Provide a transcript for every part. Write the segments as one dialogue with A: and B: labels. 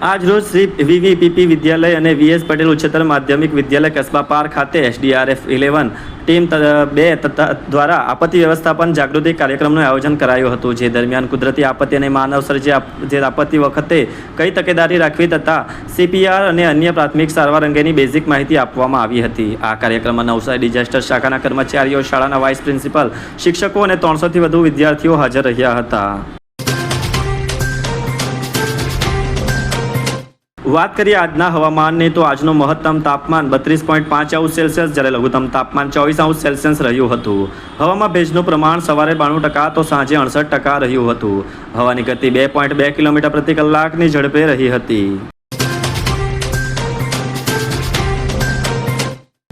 A: આજ રોજ શ્રી વીવીપીપી વિદ્યાલય અને વીએસ પટેલ ઉચ્ચતર માધ્યમિક વિદ્યાલય કસ્બા પાર્ક ખાતે એસડીઆરએફ ઇલેવન ટીમ બે દ્વારા આપત્તિ વ્યવસ્થાપન જાગૃતિ કાર્યક્રમનું આયોજન કરાયું હતું, જે દરમિયાન કુદરતી આપત્તિ અને માનવ સર્જે જે આપત્તિ વખતે કઈ તકેદારી રાખવી તથા સીપીઆર અને અન્ય પ્રાથમિક સારવાર અંગેની બેઝિક માહિતી આપવામાં આવી હતી. આ કાર્યક્રમમાં નવસારી ડિઝાસ્ટર શાખાના કર્મચારીઓ, શાળાના વાઇસ પ્રિન્સિપાલ, શિક્ષકો અને ત્રણસોથી વધુ વિદ્યાર્થીઓ હાજર રહ્યા હતા. વાત કરીએ આજના હવામાનની, તો આજનું મહત્તમ તાપમાન બત્રીસ પોઈન્ટ પાંચ આઉસ સેલ્સિયસ, જ્યારે લઘુત્તમ તાપમાન ચોવીસ આઉસ સેલ્સિયસ રહ્યું હતું. હવામાં ભેજનું પ્રમાણ સવારે બાણું ટકા તો સાંજે અડસઠ ટકા રહ્યું હતું. હવાની ગતિ બે પોઈન્ટ બે કિલોમીટર પ્રતિ કલાકની ઝડપે રહી હતી.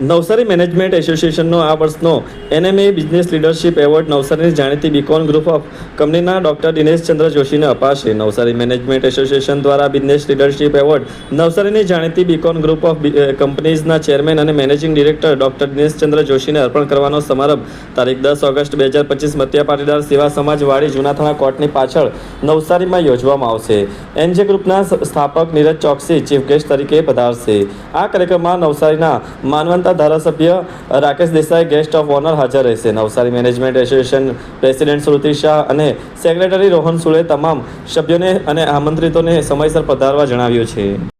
A: નવસારી મેનેજમેન્ટ એસોસિએશનનો આ વર્ષનો એનએમએ બિઝનેસ લીડરશિપ એવોર્ડ નવસારીની જાણીતી બીકોન ગ્રુપ ઓફ કંપનીના ડોક્ટર દિનેશ ચંદ્ર જોશીને અપાશે. નવસારી મેનેજમેન્ટ એસોસિએશન દ્વારા બિઝનેસ લીડરશિપ એવોર્ડ નવસારીની જાણીતી બીકોન ગ્રુપ ઓફ કંપનીઝના ચેરમેન અને managing director doctor Dinesh Chandra જોશીને અર્પણ કરવાનો સમારંભ. તારીખ દસ ઓગસ્ટ બે હજાર પચીસ મતિયા પાટીદાર સેવા સમાજ વાડી જૂનાથાણા કોર્ટની પાછળ નવસારીમાં યોજવામાં આવશે. એનજે ગ્રુપના સ્થાપક નીરજ ચોકસી ચીફ ગેસ્ટ તરીકે પધારશે. આ કાર્યક્રમમાં નવસારીના માનવંતા ધારાસભ્ય Rakesh Desai guest of honour હાજર રહેશે. Navsari management association president Shruti Shah અને સેક્રેટરી રોહન સુળે તમામ સભ્યોને અને આમંત્રિતોને સમયસર પધારવા જણાવ્યું છે.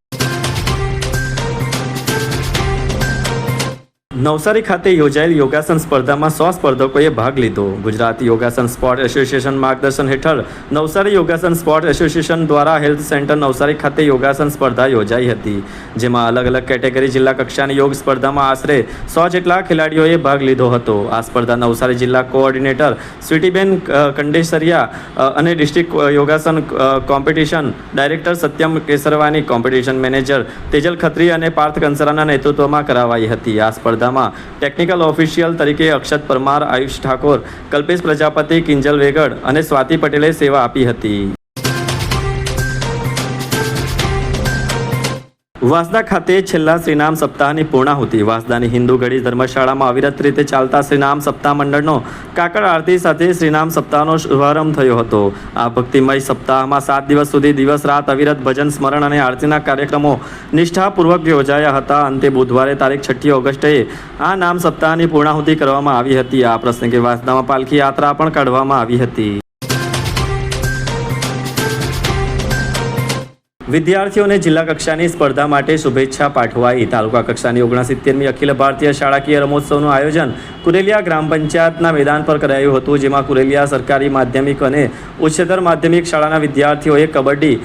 A: નવસારી ખાતે યોજાયેલ યોગાસન સ્પર્ધામાં સો સ્પર્ધકોએ ભાગ લીધો. ગુજરાત યોગાસન સ્પોર્ટ એસોસિએશન માર્ગદર્શન હેઠળ નવસારી યોગાસન સ્પોર્ટ એસોસિએશન દ્વારા હેલ્થ સેન્ટર નવસારી ખાતે યોગાસન સ્પર્ધા યોજાઈ હતી. જેમાં અલગ અલગ કેટેગરી જિલ્લા કક્ષાની યોગ સ્પર્ધામાં આશરે સો જેટલા ખેલાડીઓએ ભાગ લીધો હતો. આ સ્પર્ધા નવસારી જિલ્લા કોઓર્ડિનેટર સ્વીટીબેન કંડેસરિયા અને district yogasana competition director Satyam Kesarwani, competition manager Tejal Khatri અને પાર્થ કંસરાના નેતૃત્વમાં કરાવાઈ હતી. આ સ્પર્ધામાં. ટેકનિકલ ઓફિશિયલ તરીકે અક્ષત પરમાર, આયુષ ઠાકોર, કલ્પેશ પ્રજાપતિ, કિંજલ વેગડ અને સ્વાતિ પટેલે સેવા આપી હતી. વાંસદા ખાતે છેલ્લા શ્રીનામ સપ્તાહની પૂર્ણાહુતિ. વાસદાની હિન્દુ ઘડી ધર્મશાળામાં અવિરત રીતે ચાલતા શ્રીનામ સપ્તાહ મંડળનો કાકડ આરતી સાથે શ્રીનામ સપ્તાહનો શુભારંભ થયો હતો. આ ભક્તિમય સપ્તાહમાં સાત દિવસ સુધી દિવસ રાત અવિરત ભજન, સ્મરણ અને આરતીના કાર્યક્રમો નિષ્ઠાપૂર્વક યોજાયા હતા. અંતે બુધવારે તારીખ છઠ્ઠી ઓગસ્ટે આ નામ સપ્તાહની પૂર્ણાહુતિ કરવામાં આવી હતી. આ પ્રસંગે વાંસદામાં પાલખી યાત્રા પણ કાઢવામાં આવી હતી. વિદ્યાર્થીઓને જિલ્લા કક્ષાની સ્પર્ધા માટે શુભેચ્છા પાઠવાઈ. તાલુકા કક્ષાની ઓગણસિત્તેરમી અખિલ ભારતીય શાળાકીય રમોત્સવનું આયોજન કુરેલિયા ગ્રામ પંચાયતના મેદાન પર કરાયું હતું, જેમાં કુરેલિયા સરકારી માધ્યમિક અને ઉચ્ચતર માધ્યમિક શાળાના વિદ્યાર્થીઓએ કબડ્ડી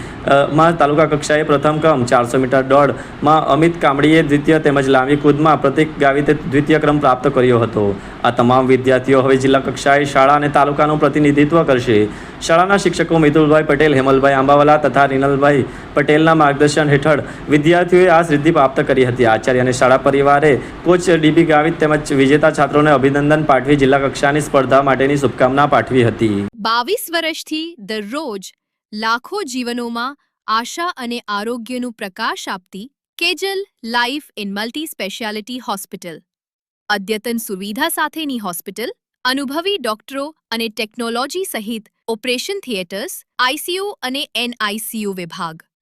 A: માં તાલુકા કક્ષાએ પ્રથમ ક્રમ, ચારસો મીટર દોડમાં અમિત કામડીએ દ્વિતીય તેમજ લાંબી કૂદમાં પ્રતિક ગાવિતે દ્વિતીય ક્રમ પ્રાપ્ત કર્યો હતો. આ તમામ વિદ્યાર્થીઓ હવે જિલ્લા કક્ષાએ શાળા અને તાલુકાનું પ્રતિનિધિત્વ કરશે. શાળાના શિક્ષકો મિતુલભાઈ પટેલ, હેમલભાઈ આંબાવાલા તથા રીનલભાઈ પટેલના માર્ગદર્શન હેઠળ વિદ્યાર્થીઓએ આ સિદ્ધિ પ્રાપ્ત કરી હતી. આચાર્ય અને શાળા પરિવારે કોચ ડીબી ગાવિત તેમજ વિજેતા છાત્રોને અભિનંદન પાઠવી જિલ્લા કક્ષાની સ્પર્ધા માટેની શુભકામના પાઠવી હતી.
B: બાવીસ વર્ષથી દરરોજ લાખો જીવનોમાં આશા અને આરોગ્યનું પ્રકાશ આપતી Kejal life in multi speciality hospital, અદ્યતન સુવિધા સાથેની હોસ્પિટલ, અનુભવી ડોક્ટરો અને ટેકનોલોજી સહિત ઓપરેશન થિયેટર્સ આઈસીયુ અને એનઆઈસીયુ વિભાગ.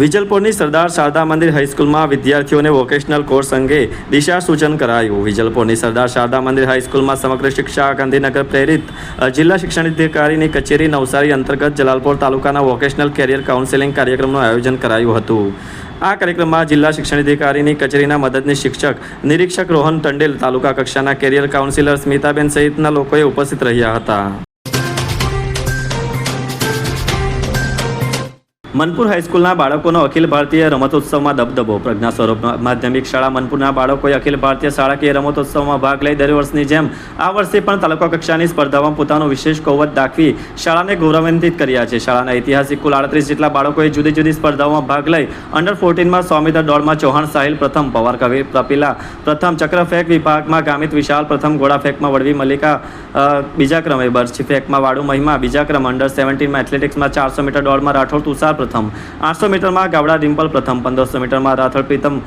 A: વિજલપોરની સરદાર શારદા મંદિર હાઈસ્કૂલમાં વિદ્યાર્થીઓને વોકેશનલ કોર્સ અંગે દિશા સૂચન કરાયું. વિજલપુરની સરદાર શારદા મંદિર હાઈસ્કૂલમાં સમગ્ર શિક્ષા ગાંધીનગર પ્રેરિત જિલ્લા શિક્ષણાધિકારીની કચેરી નવસારી અંતર્ગત જલાલપોર તાલુકાના વોકેશનલ કેરિયર કાઉન્સેલિંગ કાર્યક્રમનું આયોજન કરાયું હતું. આ કાર્યક્રમમાં જિલ્લા શિક્ષણાધિકારીની કચેરીના મદદની શિક્ષક, નિરીક્ષક રોહન ટંડેલ, તાલુકા કક્ષાના કેરિયર કાઉન્સિલર સ્મિતાબેન સહિતના લોકોએ ઉપસ્થિત રહ્યા હતા. મનપુર હાઈસ્કૂલના બાળકોનો અખિલ ભારતીય રમતોત્સવમાં દબદબો. પ્રજ્ઞા સ્વરૂપ માધ્યમિક શાળા મનપુરના બાળકોએ અખિલ ભારતીય શાળાકીય રમતોત્સવમાં ભાગ લઈ દર વર્ષની જેમ આ વર્ષે પણ તાલુકા કક્ષાની સ્પર્ધામાં પોતાનો વિશેષ કૌવત દાખવી શાળાને ગૌરવાન્વિત કર્યા છે. શાળાના ઐતિહાસિક કુલ આડત્રીસ જેટલા બાળકોએ જુદી જુદી સ્પર્ધાઓમાં ભાગ લઈ અંડર ફોર્ટીનમાં સો મીટર દોડમાં ચૌહાણ સાહિલ પ્રથમ, પવાર કવિ કપિલા પ્રથમ ચક્ર ફેંક વિભાગમાં ગામિત વિશાલ પ્રથમ, ઘોડા ફેંકમાં વડવી મલ્લિકા બીજા ક્રમે બરછી ફેંકમાં વાડુ મહિમા, બીજા ક્રમ અંડર સેવન્ટીનમાં એથ્લેટિક્સમાં ચારસો મીટર દોડમાં રાઠોડ તુષાર પ્રથમ. આઠસો મીટરમાં ગાવડા ડિમ્પલ પ્રથમ, પંદરસો મીટરમાં રાથળ પ્રીતમ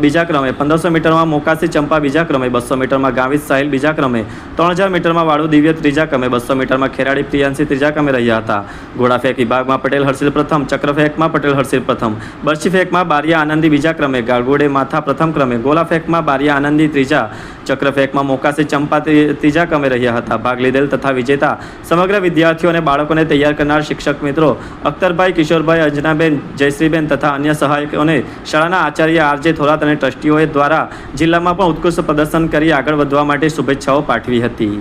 A: બીજા ક્રમે. પંદરસો મીટરમાં મોકાસી ચંપા બીજા ક્રમે. બસો મીટરમાં ગાવિત સાહિલ બીજા ક્રમે. ત્રણ હજાર મીટરમાં વાળુ દિવ્ય ત્રીજા ક્રમે. બસો મીટરમાં ખેરાડી પ્રિયાંશી ત્રીજા ક્રમે રહ્યા હતા. ઘોડા ફેંક વિભાગમાં પટેલ હર્ષિલ પ્રથમ, ચક્ર ફેંકમાં પટેલ હર્ષિલ પ્રથમ. બરછી ફેંકમાં બારિયા આનંદી બીજા ક્રમે. ગાળગોડે માથા પ્રથમ ક્રમે. ગોલા ફેંકમાં બારિયા આનંદી ત્રીજા. ચક્ર ફેંકમાં મોકાસી ચંપા ત્રી- ત્રીજા ક્રમે રહ્યા હતા. ભાગ લીધેલ તથા વિજેતા સમગ્ર વિદ્યાર્થીઓ અને બાળકોને તૈયાર કરનાર શિક્ષક મિત્રો અખ્તરભાઈ કિશોરભાઈ અંજનાબેન જયશ્રીબેન તથા અન્ય સહાયકોને શાળાના આચાર્ય આરજે થોરાત અને ટ્રસ્ટીઓએ દ્વારા જિલ્લામાં પણ ઉત્કૃષ્ટ પ્રદર્શન કરી આગળ વધવા માટે શુભેચ્છાઓ પાઠવી હતી.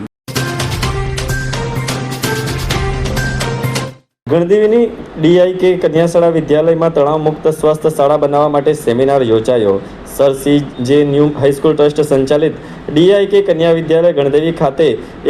A: ગણદેવીની ડીઆઈ કે કન્યાશાળા વિદ્યાલયમાં તણાવ મુક્ત સ્વસ્થ શાળા બનાવવા માટે સેમિનાર યોજાયો. Sir C J new high school trust સંચાલિત ડીઆઈ કે કન્યા વિદ્યાલય ગણદેવી ખાતે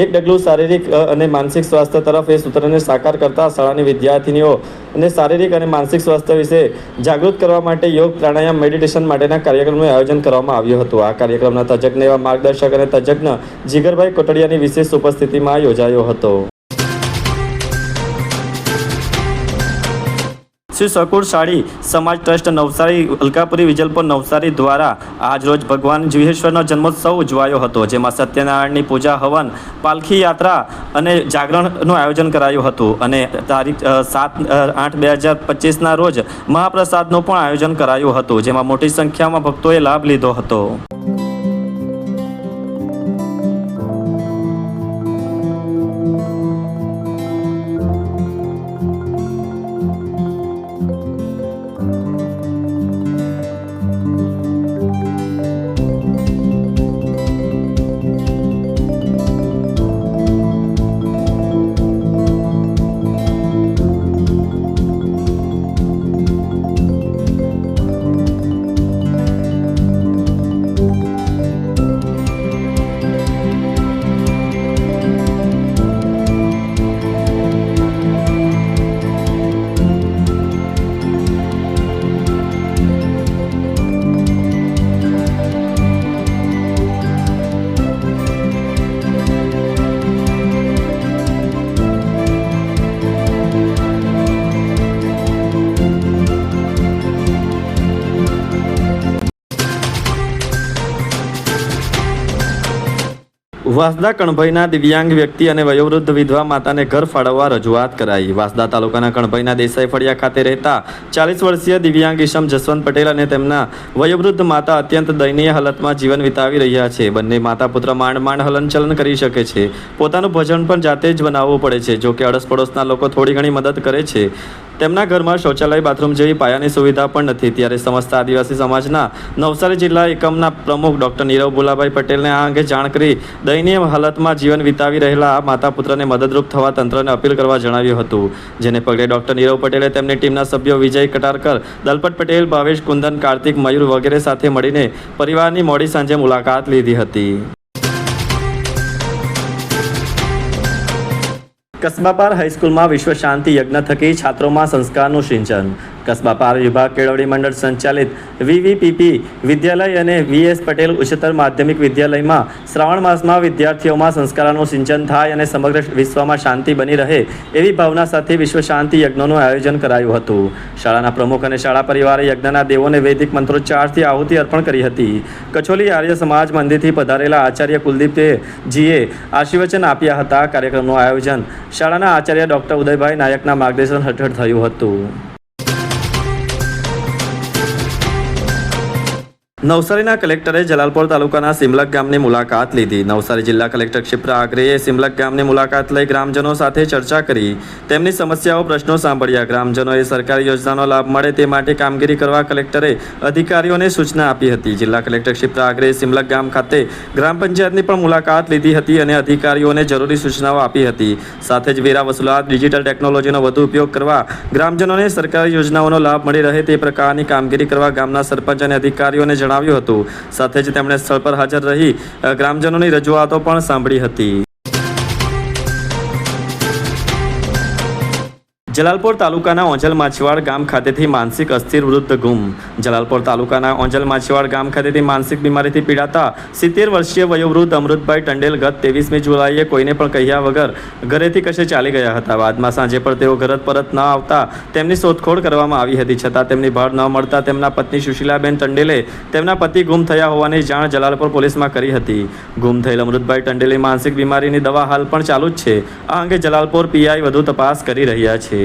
A: એક ડગલું શારીરિક અને માનસિક સ્વાસ્થ્ય તરફ એ સૂત્રને સાકાર કરતા શાળાની વિદ્યાર્થીનીઓ અને શારીરિક અને માનસિક સ્વાસ્થ્ય વિશે જાગૃત કરવા માટે યોગ પ્રાણાયામ મેડિટેશન માટેના કાર્યક્રમનું આયોજન કરવામાં આવ્યું હતું. આ કાર્યક્રમના તજજ્ઞ એવા માર્ગદર્શક અને તજજ્ઞ જીગરભાઈ કોટડિયાની વિશેષ ઉપસ્થિતિમાં યોજાયો હતો. શ્રી સકુર શાળી સમાજ ટ્રસ્ટ નવસારી, અલકાપુરી વિજલપુર નવસારી દ્વારા આજરોજ ભગવાન જીવેશ્વરનો જન્મોત્સવ ઉજવાયો હતો, જેમાં સત્યનારાયણની પૂજા, હવન, પાલખી યાત્રા અને જાગરણનું આયોજન કરાયું હતું. અને તારીખ સાત આઠ બે હજાર પચીસના રોજ મહાપ્રસાદનું પણ આયોજન કરાયું હતું, જેમાં મોટી સંખ્યામાં ભક્તોએ લાભ લીધો હતો. વાસદા કણભાઈના દિવ્યાંગ વ્યક્તિ અને વયોવૃદ્ધ વિધવા માતાને ઘર ફાળવવા રજૂઆત કરાઈ. વાસદા તાલુકાના કણભાઈના દેસાઈ ફળિયા ખાતે રહેતા ચાલીસ વર્ષીય દિવ્યાંગ ઈશમ જસવંત પટેલ અને તેમના વયોવૃદ્ધ માતા અત્યંત દયનીય હાલતમાં જીવન વિતાવી રહ્યા છે. બંને માતા પુત્ર માંડ માંડ હલનચલન કરી શકે છે. પોતાનું ભજન પણ જાતે જ બનાવવું પડે છે જો કે અડસ પડોશના લોકો થોડી ઘણી મદદ કરે છે. તેમના ઘરમાં શૌચાલય, બાથરૂમ જેવી પાયાની સુવિધા પણ નથી. ત્યારે સમસ્ત આદિવાસી સમાજના નવસારી જિલ્લા એકમના પ્રમુખ ડોક્ટર નીરવ ભુલાભાઈ પટેલને આ અંગે જાણ કરી દયનીય હાલતમાં જીવન વિતાવી રહેલા આ માતા પુત્રને મદદરૂપ થવા તંત્રને અપીલ કરવા જણાવ્યું હતું. જેને પગલે ડોક્ટર નીરવ પટેલે તેમની ટીમના સભ્યો વિજય કટારકર, દલપત પટેલ, ભાવેશ કુંદન, કાર્તિક મયુર વગેરે સાથે મળીને પરિવારની મોડી સાંજે મુલાકાત લીધી હતી. કસ્બાપાર હાઈસ્કૂલમાં વિશ્વ શાંતિ યજ્ઞ થકી છાત્રોમાં સંસ્કારનું સિંચન. કસ્બાપાર વિભાગ કેળવણી મંડળ સંચાલિત વીવીપીપી વિદ્યાલય અને વીએસ પટેલ ઉચ્ચતર માધ્યમિક વિદ્યાલયમાં શ્રાવણ માસમાં વિદ્યાર્થીઓમાં સંસ્કારોનું સિંચન થાય અને સમગ્ર વિશ્વમાં શાંતિ બની રહે એવી ભાવના સાથે વિશ્વ શાંતિ યજ્ઞનું આયોજન કરાયું હતું. શાળાના પ્રમુખ અને શાળા પરિવારે યજ્ઞના દેવોને વૈદિક મંત્રોચ્ચારથી આહુતિ અર્પણ કરી હતી. કચોલી આર્ય સમાજ મંદિરથી પધારેલા આચાર્ય કુલદીપે જીએ આશીર્વચન આપ્યા હતા. કાર્યક્રમનું આયોજન શાળાના આચાર્ય ડૉક્ટર ઉદયભાઈ નાયકના માર્ગદર્શન હેઠળ થયું હતું. નવસારીના કલેક્ટરે જલાલપોર તાલુકાના સિમલક ગામની મુલાકાત લીધી. નવસારી જિલ્લા કલેક્ટર ક્ષિપ્રા આગ્રેએ સિમલક ગામની મુલાકાત લઈ ગ્રામજનો સાથે ચર્ચા કરી. તેમની સમસ્યાઓ પ્રશ્નો સાંભળ્યા. ગ્રામજનોએ સરકારી યોજનાનો લાભ મળે તે માટે કામગીરી કરવા કલેક્ટરે અધિકારીઓને સૂચના આપી હતી. જિલ્લા કલેક્ટર ક્ષિપ્રા આગ્રેએ સિમલક ગામ ખાતે ગ્રામ પંચાયતની પણ મુલાકાત લીધી હતી અને અધિકારીઓને જરૂરી સૂચનાઓ આપી હતી. સાથે જ વેરા વસૂલાત, ડિજિટલ ટેકનોલોજીનો વધુ ઉપયોગ કરવા ગ્રામજનોને સરકારી યોજનાઓનો લાભ મળી રહે તે પ્રકારની કામગીરી કરવા ગામના સરપંચ અને અધિકારીઓને જણાવ્યું હતું. સાથે જ તેમણે સ્થળ પર હાજર રહી ગ્રામજનોની રજૂઆતો પણ સાંભળી હતી. જલાલપોર તાલુકાના ઓંજલ માછીવાડ ગામ ખાતેથી માનસિક અસ્થિર વૃદ્ધ ગુમ. જલાલપોર તાલુકાના ઓંજલ માછીવાડ ગામ ખાતેથી માનસિક બીમારીથી પીડાતા સિત્તેર વર્ષીય વયોવૃદ્ધ અમૃતભાઈ ટંડેલ ગત ત્રેવીસમી જુલાઈએ કોઈને પણ કહ્યા વગર ઘરેથી કશે ચાલી ગયા હતા. બાદમાં સાંજે પણ તેઓ ઘર પરત ન આવતા તેમની શોધખોળ કરવામાં આવી હતી. છતાં તેમની ભાળ ન મળતા તેમના પત્ની સુશીલાબેન ટંડેલે તેમના પતિ ગુમ થયા હોવાની જાણ જલાલપોર પોલીસમાં કરી હતી. ગુમ થયેલ અમૃતભાઈ ટંડેલની માનસિક બીમારીની દવા હાલ પણ ચાલુ જ છે. આ અંગે જલાલપોર પીઆઈ વધુ તપાસ કરી રહ્યા છે.